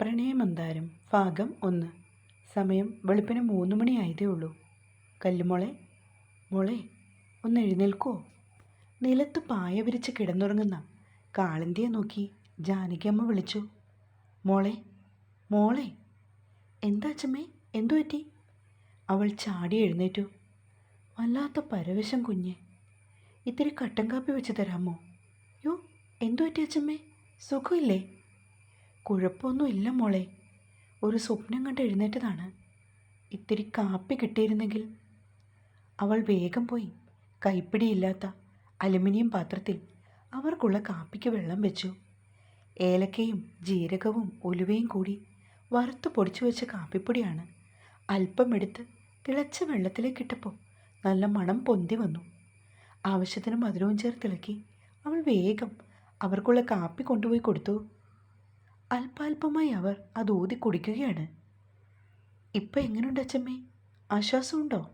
പ്രണയമന്താരം ഭാഗം ഒന്ന്. സമയം വെളുപ്പിന് മൂന്ന് മണിയായതേ ഉള്ളൂ. കല്ലുമോളെ മോളെ ഒന്ന് എഴുന്നേൽക്കോ. നിലത്ത് പായ വിരിച്ച് കിടന്നുറങ്ങുന്ന കാളിന്തിയെ നോക്കി ജാനകിയമ്മ വിളിച്ചു. മോളെ മോളെ എന്താ അച്ഛമ്മേ എന്തു പറ്റി? അവൾ ചാടി എഴുന്നേറ്റു. വല്ലാത്ത പരവശം കുഞ്ഞ്. ഇത്തിരി കട്ടൻ കാപ്പി വെച്ച് തരാമോ? യോ എന്തു പറ്റി അച്ഛമ്മേ? സുഖമില്ലേ? കുഴപ്പമൊന്നുമില്ല മോളെ. ഒരു സ്വപ്നം കണ്ട് എഴുന്നേറ്റതാണ്. ഇത്തിരി കാപ്പി കിട്ടിയിരുന്നെങ്കിൽ. അവൾ വേഗം പോയി. കൈപ്പിടിയില്ലാത്ത അലുമിനിയം പാത്രത്തിൽ അവർക്കുള്ള കാപ്പിക്ക് വെള്ളം വെച്ചു. ഏലക്കയും ജീരകവും ഉലുവയും കൂടി വറുത്ത് പൊടിച്ചു വെച്ച കാപ്പിപ്പൊടിയാണ് അല്പം എടുത്ത് തിളച്ച വെള്ളത്തിലേക്കിട്ടപ്പോൾ നല്ല മണം പൊന്തി വന്നു. ആവശ്യത്തിന് മധുരവും ചേർത്തിളക്കി അവൾ വേഗം അവർക്കുള്ള കാപ്പി കൊണ്ടുപോയി കൊടുത്തു. അല്പാൽപമായി അവർ അത് ഊതി കുടിക്കുകയാണ്. ഇപ്പം എങ്ങനെയുണ്ട് അച്ഛമ്മേ ആശ്വാസമുണ്ടോ?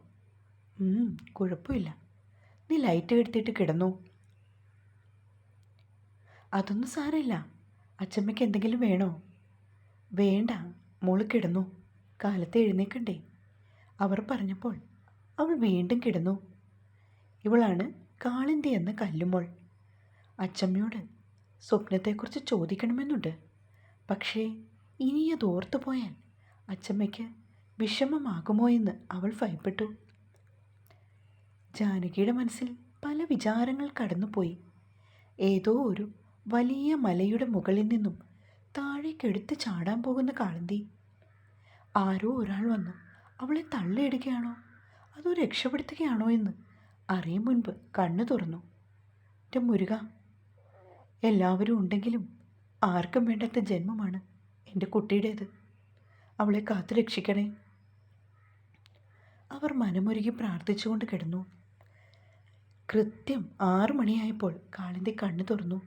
കുഴപ്പമില്ല. നീ ലൈറ്റ് എടുത്തിട്ട് കിടന്നു. അതൊന്നും സാരമില്ല. അച്ഛമ്മയ്ക്ക് എന്തെങ്കിലും വേണോ? വേണ്ട മോൾ കിടന്നു. കാലത്ത് എഴുന്നേക്കണ്ടേ. അവർ പറഞ്ഞപ്പോൾ അവൾ വീണ്ടും കിടന്നു. ഇവളാണ് കാളിന്റെ എന്ന കല്ലുമോൾ. അച്ചമ്മയോട് സ്വപ്നത്തെക്കുറിച്ച് ചോദിക്കണമെന്നുണ്ട്. പക്ഷേ ഇനി അത് ഓർത്തു പോയാൽ അച്ചമ്മയ്ക്ക് വിഷമമാകുമോ എന്ന് അവൾ ഭയപ്പെട്ടു. ജാനകിയുടെ മനസ്സിൽ പല വിചാരങ്ങൾ കടന്നുപോയി. ഏതോ ഒരു വലിയ മലയുടെ മുകളിൽ നിന്നും താഴേക്കെടുത്ത് ചാടാൻ പോകുന്ന കാളന്തി. ആരോ ഒരാൾ വന്ന് അവളെ തള്ളിയിടുകയാണോ? അതോ രക്ഷപ്പെടുത്തുകയാണോ എന്ന് അറിയും മുൻപ് കണ്ണു തുറന്നു. എന്റെ മുരുക എല്ലാവരും ഉണ്ടെങ്കിലും ആർക്കും വേണ്ടാത്ത ജന്മമാണ് എന്റെ കുട്ടിയുടേത്. അവളെ കാത്തു രക്ഷിക്കണേ. അവർ മനമൊരുകി പ്രാർത്ഥിച്ചുകൊണ്ട് കിടന്നു. കൃത്യം ആറു മണിയായപ്പോൾ കാളിന്റെ കണ്ണ് തുറന്നു.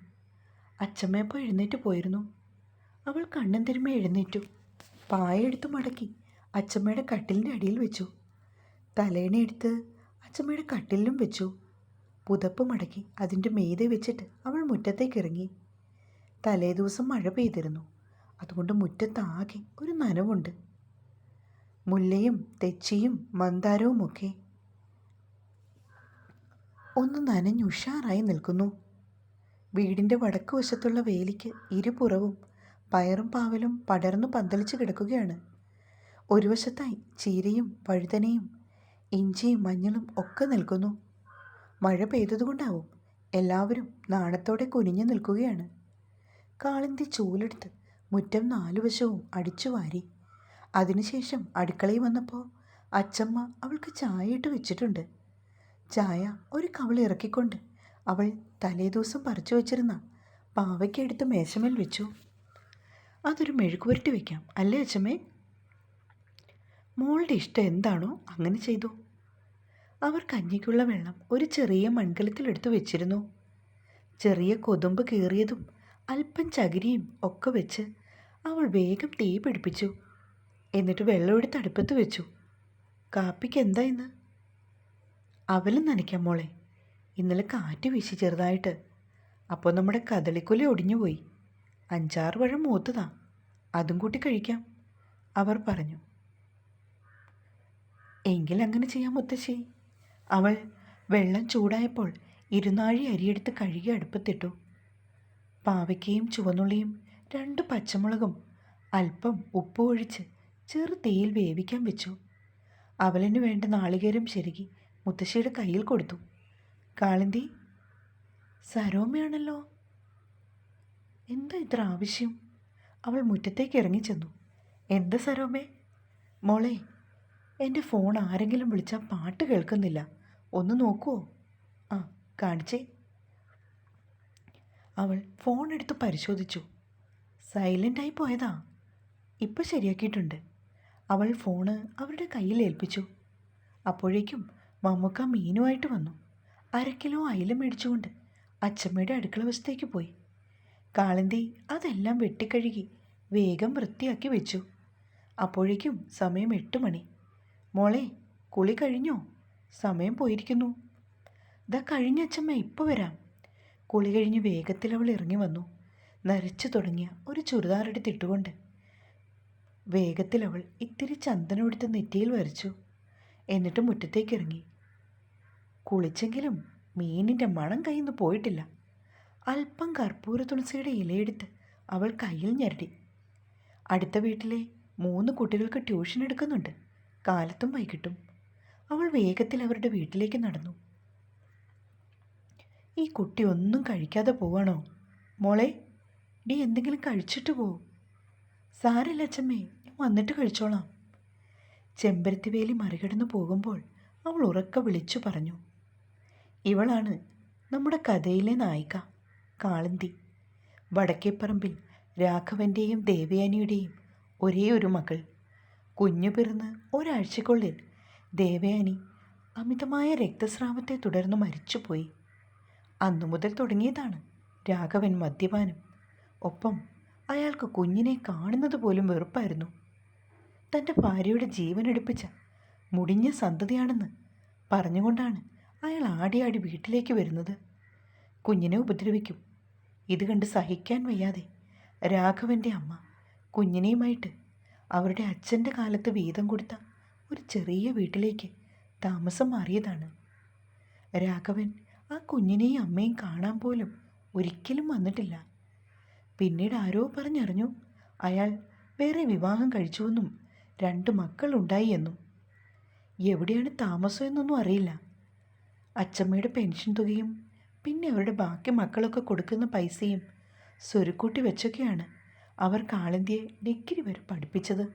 അച്ചമ്മയപ്പോൾ എഴുന്നേറ്റ് പോയിരുന്നു? അവൾ കണ്ണും തിരുമ്മി എഴുന്നേറ്റു. പായ എടുത്ത് മടക്കി അച്ചമ്മയുടെ കട്ടിലിന്റെ അടിയിൽ വെച്ചു. തലേണയെടുത്ത് അച്ചമ്മയുടെ കട്ടിലിലും വെച്ചു. പുതപ്പ് മടക്കി അതിന്റെ മീതെ വെച്ചിട്ട് അവൾ മുറ്റത്തേക്ക് ഇറങ്ങി. തലേ ദിവസം മഴ പെയ്തിരുന്നു. അതുകൊണ്ട് മുറ്റത്താകെ ഒരു നനവുണ്ട്. മുല്ലയും തെച്ചിയും മന്ദാരവുമൊക്കെ. ഒന്ന് നനഞ്ഞുഷാറായി നിൽക്കുന്നു. വീടിന്റെ വടക്ക് വശത്തുള്ള വേലിക്ക് ഇരുപുറവും പയറും പാവലും പടർന്നു പന്തലിച്ച് കിടക്കുകയാണ്. ഒരു വശത്തായി ചീരയും വഴുതനയും ഇഞ്ചിയും മഞ്ഞളും ഒക്കെ നിൽക്കുന്നു. മഴ പെയ്തതുകൊണ്ടാവും എല്ലാവരും നാണത്തോടെ കുനിഞ്ഞു നിൽക്കുകയാണ്. കാളിന്തി ചൂലെടുത്ത് മുറ്റം നാലു വശവും അടിച്ചു വാരി. അതിനുശേഷം അടുക്കളയിൽ വന്നപ്പോൾ അച്ചമ്മ അവൾക്ക് ചായ ഇട്ട് വെച്ചിട്ടുണ്ട്. ചായ ഒരു കവൾ ഇറക്കിക്കൊണ്ട് അവൾ തലേദിവസം പറിച്ചു വച്ചിരുന്ന പാവയ്ക്കെടുത്ത് മേശമേൽ വെച്ചു. അതൊരു മെഴുക്കുപുരട്ടി വയ്ക്കാം അല്ലേ അച്ചമ്മേ? മോളുടെ ഇഷ്ടം എന്താണോ അങ്ങനെ ചെയ്തു. അവർ കഞ്ഞിക്കുള്ള വെള്ളം ഒരു ചെറിയ മൺകലത്തിലെടുത്ത് വെച്ചിരുന്നു. ചെറിയ കൊതുമ്പ് കീറിയതും അല്പം ചകിരിയും ഒക്കെ വെച്ച് അവൾ വേഗം തീ പിടിപ്പിച്ചു. എന്നിട്ട് വെള്ളം എടുത്ത് അടുപ്പത്ത് വെച്ചു. കാപ്പിക്ക് എന്താ ഇന്ന്? അവലും നനയ്ക്കാം മോളെ. ഇന്നലെ കാറ്റ് വീശി ചെറുതായിട്ട്. അപ്പോൾ നമ്മുടെ കദളിക്കൊലി ഒടിഞ്ഞുപോയി. അഞ്ചാറ് പഴം മൂത്തതാ. അതും കൂട്ടി കഴിക്കാം അവർ പറഞ്ഞു. എങ്കിൽ അങ്ങനെ ചെയ്യാം മുത്തശ്ശി. അവൾ വെള്ളം ചൂടായപ്പോൾ ഇരുന്നാഴി അരിയെടുത്ത് കഴുകി അടുപ്പത്തിട്ടു. പാവയ്ക്കയും ചുവന്നുള്ളിയും രണ്ട് പച്ചമുളകും അല്പം ഉപ്പ് ഒഴിച്ച് ചെറു തീയിൽ വേവിക്കാൻ വെച്ചു. അവലിന് വേണ്ട നാളികേരം ചെരുകി മുത്തശ്ശിയുടെ കയ്യിൽ കൊടുത്തു. കാളിന്തി സരോമയാണല്ലോ? എന്താ ഇത്ര ആവശ്യം? അവൾ മുറ്റത്തേക്ക് ഇറങ്ങിച്ചെന്നു. എന്താ സരോമേ? മോളെ എന്റെ ഫോൺ ആരെങ്കിലും വിളിച്ചാൽ പാട്ട് കേൾക്കുന്നില്ല. ഒന്ന് നോക്കുമോ ആ കാണിച്ചേ. അവൾ ഫോൺ എടുത്ത് പരിശോധിച്ചു. സൈലന്റായി പോയതാ. ഇപ്പം ശരിയാക്കിയിട്ടുണ്ട്. അവൾ ഫോണ് അവരുടെ കയ്യിൽ ഏൽപ്പിച്ചു. അപ്പോഴേക്കും മമ്മൂക്ക മീനുമായിട്ട് വന്നു. അരക്കിലോ കിലോ അയില മേടിച്ചുകൊണ്ട് അച്ചമ്മയുടെ അടുക്കള വശത്തേക്ക് പോയി. കാളന്തി അതെല്ലാം വെട്ടിക്കഴുകി വേഗം വൃത്തിയാക്കി വെച്ചു. അപ്പോഴേക്കും സമയം എട്ട് മണി. മോളെ കുളി കഴിഞ്ഞോ? സമയം പോയിരിക്കുന്നു. ദാ കഴിഞ്ഞ അച്ചമ്മ ഇപ്പോൾ വരാം. കുളി കഴിഞ്ഞ് വേഗത്തിൽ അവൾ ഇറങ്ങി വന്നു. നരച്ചു തുടങ്ങിയ ഒരു ചുരിദാറെടുത്തിട്ടുകൊണ്ട് വേഗത്തിൽ അവൾ ഇത്തിരി ചന്ദനമെടുത്ത് നെറ്റിയിൽ വരച്ചു. എന്നിട്ട് മുറ്റത്തേക്ക് ഇറങ്ങി. കുളിച്ചെങ്കിലും മീനിന്റെ മണം കയ്യിൽ നിന്ന് പോയിട്ടില്ല. അല്പം കർപ്പൂര തുളസിയുടെ ഇലയെടുത്ത് അവൾ കയ്യിൽ ഞെരടി. അടുത്ത വീട്ടിലെ മൂന്ന് കുട്ടികൾക്ക് ട്യൂഷൻ എടുക്കുന്നുണ്ട്. കാലത്തും വൈകിട്ടും. അവൾ വേഗത്തിൽ അവരുടെ വീട്ടിലേക്ക് നടന്നു. ഈ കുട്ടി ഒന്നും കഴിക്കാതെ പോവാണോ? മോളെ നീ എന്തെങ്കിലും കഴിച്ചിട്ട് പോ. സാരല്ല അച്ഛമ്മേ ഞാൻ വന്നിട്ട് കഴിച്ചോളാം. ചെമ്പരത്തി വേലി മറികടന്നു പോകുമ്പോൾ അവൾ ഉറക്ക വിളിച്ചു പറഞ്ഞു. ഇവളാണ് നമ്മുടെ കഥയിലെ നായിക കാളന്തി. വടക്കേപ്പറമ്പിൽ രാഘവന്റെയും ദേവയാനിയുടെയും ഒരേ ഒരു മകൾ. കുഞ്ഞു പിറന്ന് ഒരാഴ്ചക്കുള്ളിൽ ദേവയാനി അമിതമായ രക്തസ്രാവത്തെ തുടർന്ന് മരിച്ചുപോയി. അന്നു മുതൽ തുടങ്ങിയതാണ് രാഘവൻ മദ്യപാനം. ഒപ്പം അയാൾക്ക് കുഞ്ഞിനെ കാണുന്നത് പോലും വെറുപ്പായിരുന്നു. തന്റെ ഭാര്യയുടെ ജീവനെടുപ്പിച്ച മുടിഞ്ഞ സന്തതിയാണെന്ന് പറഞ്ഞുകൊണ്ടാണ് അയാൾ ആടിയാടി വീട്ടിലേക്ക് വരുന്നത്. കുഞ്ഞിനെ ഉപദ്രവിക്കും. ഇത് കണ്ട് സഹിക്കാൻ വയ്യാതെ രാഘവന്റെ അമ്മ കുഞ്ഞിനെയുമായിട്ട് അവരുടെ അച്ഛന്റെ കാലത്ത് വീതം കൊടുത്ത ഒരു ചെറിയ വീട്ടിലേക്ക് താമസം മാറിയതാണ്. രാഘവൻ ആ കുഞ്ഞിനെയും അമ്മയും കാണാൻ പോലും ഒരിക്കലും വന്നിട്ടില്ല. പിന്നീട് ആരോ പറഞ്ഞറിഞ്ഞു. അയാൾ വേറെ വിവാഹം കഴിച്ചുവെന്നും രണ്ട് മക്കളുണ്ടായി എന്നും. എവിടെയാണ് താമസം എന്നൊന്നും അറിയില്ല. അച്ചമ്മയുടെ പെൻഷൻ തുകയും പിന്നെ അവരുടെ ബാക്കി മക്കളൊക്കെ കൊടുക്കുന്ന പൈസയും സ്വരുക്കൂട്ടി വെച്ചൊക്കെയാണ് അവർ കാളന്തിയെ ഡിഗ്രി വരെ പഠിപ്പിച്ചത്.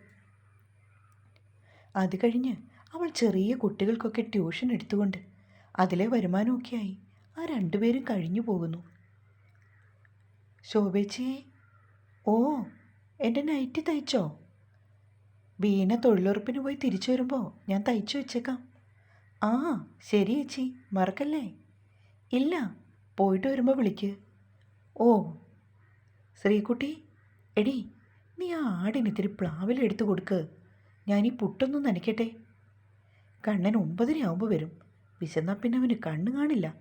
അത് കഴിഞ്ഞ് അവൾ ചെറിയ കുട്ടികൾക്കൊക്കെ ട്യൂഷൻ എടുത്തുകൊണ്ട് അതിലെ വരുമാനമൊക്കെയായി. ആ രണ്ടുപേരും കഴിഞ്ഞു പോകുന്നു. ശോഭേച്ചിയെ ഓ എന്റെ നൈറ്റി തയ്ച്ചോ? വീണ തൊഴിലുറപ്പിന് പോയി തിരിച്ചു വരുമ്പോൾ ഞാൻ തയ്ച്ചു വെച്ചേക്കാം. ആ ശരി ചേച്ചി മറക്കല്ലേ? ഇല്ല പോയിട്ട് വരുമ്പോൾ വിളിക്ക്. ഓ ശ്രീകുട്ടി എടി നീ ആ ആടിന് ഇത്തിരി പ്ലാവിലെടുത്ത് കൊടുക്ക്. ഞാൻ ഈ പുട്ടൊന്നും നനയ്ക്കട്ടെ. കണ്ണൻ ഒമ്പതരയാവുമ്പോൾ വരും. വിശന്നാൽ പിന്നെ അവന് കണ്ണ് കാണില്ല.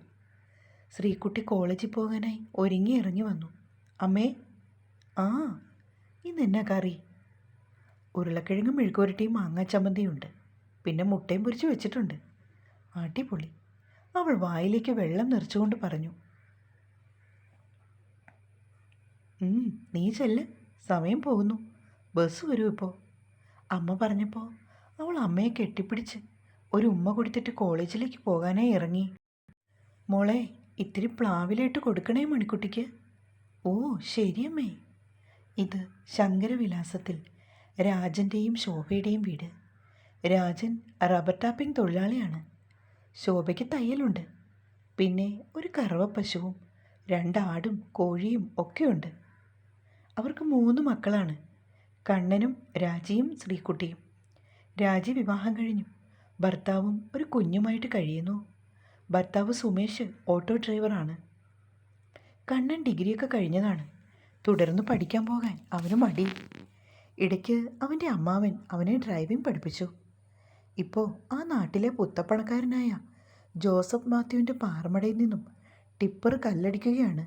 ശ്രീകുട്ടി കോളേജിൽ പോകാനായി ഒരുങ്ങി ഇറങ്ങി വന്നു. അമ്മേ ആ ഇന്ന് എന്നാ കറി? ഉരുളക്കിഴങ്ങും മെഴുക്കുവരട്ടിയും മാങ്ങാ ചമ്മന്തിയുണ്ട് പിന്നെ മുട്ടയും പൊരിച്ച് വെച്ചിട്ടുണ്ട്. അടിപൊളി. അവൾ വായിലേക്ക് വെള്ളം നിറച്ചുകൊണ്ട് പറഞ്ഞു. "ഉം, നീ ചെല്ല്. സമയം പോകുന്നു. ബസ് വരൂ ഇപ്പോൾ അമ്മ പറഞ്ഞപ്പോൾ അവൾ അമ്മയെ കെട്ടിപ്പിടിച്ച് ഒരു ഉമ്മ കൊടുത്തിട്ട് കോളേജിലേക്ക് പോകാനായി ഇറങ്ങി. മോളെ ഇത്തിരി പ്ലാവിലായിട്ട് കൊടുക്കണേ മണിക്കുട്ടിക്ക്. ഓ ശരിയമ്മേ. ഇത് ശങ്കരവിലാസത്തിൽ രാജന്റെയും ശോഭയുടെയും വീട്. രാജൻ റബ്ബർ ടാപ്പിംഗ് തൊഴിലാളിയാണ്. ശോഭയ്ക്ക് തയ്യലുണ്ട്. പിന്നെ ഒരു കറവ പശുവും രണ്ടാടും കോഴിയും ഒക്കെയുണ്ട്. അവർക്ക് മൂന്ന് മക്കളാണ്. കണ്ണനും രാജിയും ശ്രീകുട്ടിയും. രാജി വിവാഹം കഴിഞ്ഞു. ഭർത്താവും ഒരു കുഞ്ഞുമായിട്ട് കഴിയുന്നു. ഭർത്താവ് സുമേഷ് ഓട്ടോ ഡ്രൈവറാണ്. കണ്ണൻ ഡിഗ്രിയൊക്കെ കഴിഞ്ഞതാണ്. തുടർന്ന് പഠിക്കാൻ പോകാൻ അവന് മടി. ഇടയ്ക്ക് അവന്റെ അമ്മാവൻ അവനെ ഡ്രൈവിംഗ് പഠിപ്പിച്ചു. ഇപ്പോൾ ആ നാട്ടിലെ പുത്തപ്പണക്കാരനായ ജോസഫ് മാത്യുവിന്റെ പാറമടയിൽ നിന്നും ടിപ്പർ കല്ലടിക്കുകയാണ്.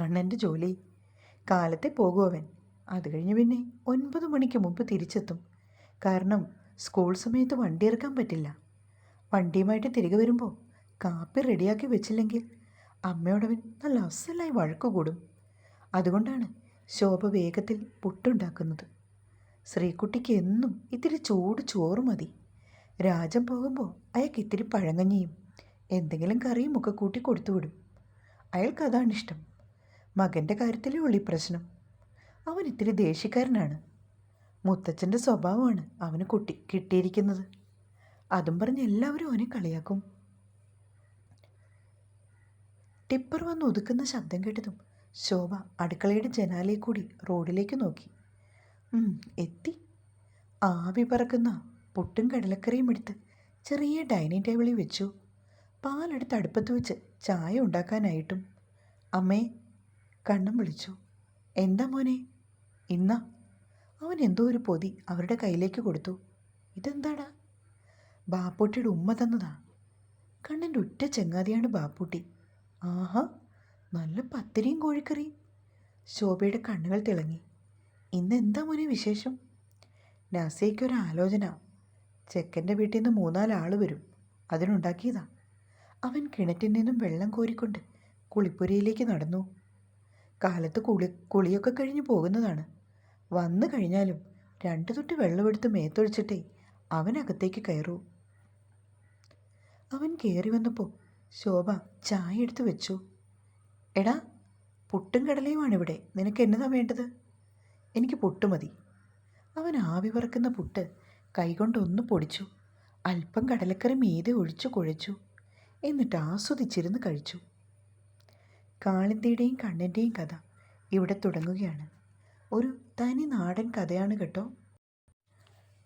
കണ്ണന്റെ ജോലി. കാലത്തെ പോകും അവൻ. അത് കഴിഞ്ഞ് പിന്നെ ഒൻപത് മണിക്ക് മുമ്പ് തിരിച്ചെത്തും. കാരണം സ്കൂൾ സമയത്ത് വണ്ടി ഇറക്കാൻ പറ്റില്ല. വണ്ടിയുമായിട്ട് തിരികെ വരുമ്പോൾ കാപ്പി റെഡിയാക്കി വെച്ചില്ലെങ്കിൽ അമ്മയോടവൻ നല്ല അസലായി വഴക്ക് കൂടും. അതുകൊണ്ടാണ് ശോഭ വേഗത്തിൽ പുട്ടുണ്ടാക്കുന്നത്. ശ്രീകുട്ടിക്ക് എന്നും ഇത്തിരി ചൂട് ചോറ് മതി. രാജം പോകുമ്പോൾ അയാൾക്ക് ഇത്തിരി പഴങ്ങഞ്ഞിയും എന്തെങ്കിലും കറിയും ഒക്കെ കൂട്ടി കൊടുത്തുവിടും അയാൾക്ക് അതാണ് ഇഷ്ടം. മകന്റെ കാര്യത്തിലേ ഉള്ളി പ്രശ്നം. അവൻ ഇത്തിരി ദേഷ്യക്കാരനാണ്. മുത്തച്ഛന്റെ സ്വഭാവമാണ് അവന് കുട്ടി കിട്ടിയിരിക്കുന്നത്. അതും പറഞ്ഞ് എല്ലാവരും അവനെ കളിയാക്കും. ടിപ്പർ വന്ന് ഒതുക്കുന്ന ശബ്ദം കേട്ടതും ശോഭ അടുക്കളയുടെ ജനാലയിൽ കൂടി റോഡിലേക്ക് നോക്കി. എത്തി. ആവി പറക്കുന്ന പുട്ടും കടലക്കറിയും എടുത്ത് ചെറിയ ഡൈനിങ് ടേബിളിൽ വെച്ചു. പാലെടുത്ത് അടുപ്പത്ത് വെച്ച് ചായ ഉണ്ടാക്കാനായിട്ടും. അമ്മേ കണ്ണും വിളിച്ചു. എന്താ മോനെ? ഇന്നാ അവൻ എന്തോ ഒരു പൊതി അവരുടെ കയ്യിലേക്ക് കൊടുത്തു. ഇതെന്താടാ? ബാപ്പൂട്ടിയുടെ ഉമ്മ തന്നതാ. കണ്ണന്റെ ഉറ്റ ചെങ്ങാതിയാണ് ബാപ്പൂട്ടി. ആഹാ നല്ല പത്തിരിയും കോഴിക്കറിയും. ശോഭയുടെ കണ്ണുകൾ തിളങ്ങി. ഇന്ന് എന്താ മോനെ വിശേഷം? നാസിയയ്ക്കൊരു ആലോചന. ചെക്കന്റെ വീട്ടിൽ നിന്ന് മൂന്നാലാൾ വരും. അതിനുണ്ടാക്കിയതാ. അവൻ കിണറ്റിൽ നിന്നും വെള്ളം കോരിക്കൊണ്ട് കുളിപ്പുരയിലേക്ക് നടന്നു. കാലത്ത് കുളി കുളിയൊക്കെ കഴിഞ്ഞു പോകുന്നതാണ്. വന്നു കഴിഞ്ഞാലും രണ്ടു തൊട്ടി വെള്ളമെടുത്ത് മേത്തൊഴിച്ചിട്ടേ അവനകത്തേക്ക് കയറൂ. അവൻ കയറി വന്നപ്പോൾ ശോഭ ചായ എടുത്തു വെച്ചു. എടാ പുട്ടും കടലയുമാണ് ഇവിടെ നിനക്ക് എന്നതാ വേണ്ടത്? എനിക്ക് പുട്ട് മതി. അവൻ ആവി പറക്കുന്ന പുട്ട് കൈകൊണ്ടൊന്ന് പൊടിച്ചു. അല്പം കടലക്കറി മീതെ ഒഴിച്ചു കുഴച്ചു. എന്നിട്ട് ആസ്വദിച്ചിരുന്ന് കഴിച്ചു. കാളിന്തിയുടെയും കണ്ണന്റെയും കഥ ഇവിടെ തുടങ്ങുകയാണ്. ഒരു തനി നാടൻ കഥയാണ് കേട്ടോ.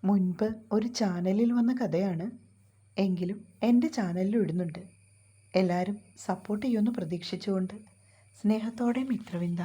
മുൻപ് ഒരു ചാനലിൽ വന്ന കഥയാണ്. എങ്കിലും എന്റെ ചാനലിലും ഇടുന്നുണ്ട്. എല്ലാവരും സപ്പോർട്ട് ചെയ്യുമെന്ന് പ്രതീക്ഷിച്ചുകൊണ്ട് സ്നേഹത്തോടെ മിത്രവിന്ദ.